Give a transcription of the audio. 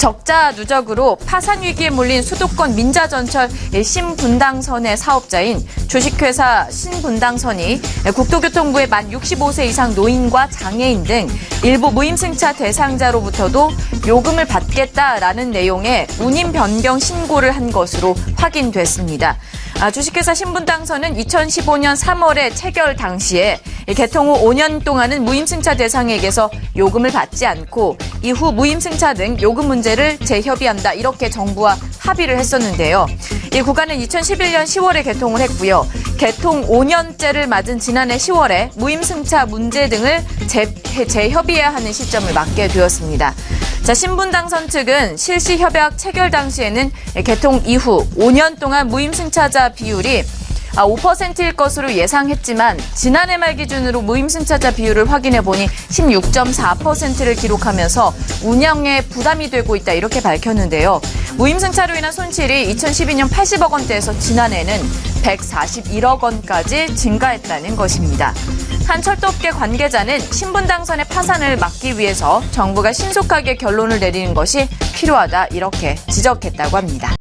적자 누적으로 파산 위기에 몰린 수도권 민자전철 신분당선의 사업자인 주식회사 신분당선이 국토교통부의 만 65세 이상 노인과 장애인 등 일부 무임승차 대상자로부터도 요금을 받겠다라는 내용의 운임 변경 신고를 한 것으로 확인됐습니다. 아, 주식회사 신분당선은 2015년 3월에 체결 당시에 개통 후 5년 동안은 무임승차 대상에게서 요금을 받지 않고 이후 무임승차 등 요금 문제를 재협의한다 이렇게 정부와 합의를 했었는데요. 이 구간은 2011년 10월에 개통을 했고요. 개통 5년째를 맞은 지난해 10월에 무임승차 문제 등을 재, 재협의해야 하는 시점을 맞게 되었습니다. 자, 신분당선 측은 실시 협약 체결 당시에는 개통 이후 5년 동안 무임승차자 비율이 5%일 것으로 예상했지만 지난해 말 기준으로 무임승차자 비율을 확인해 보니 16.4%를 기록하면서 운영에 부담이 되고 있다 이렇게 밝혔는데요. 무임승차로 인한 손실이 2012년 80억 원대에서 지난해는 141억 원까지 증가했다는 것입니다. 한 철도업계 관계자는 신분 당선의 파산을 막기 위해서 정부가 신속하게 결론을 내리는 것이 필요하다 이렇게 지적했다고 합니다.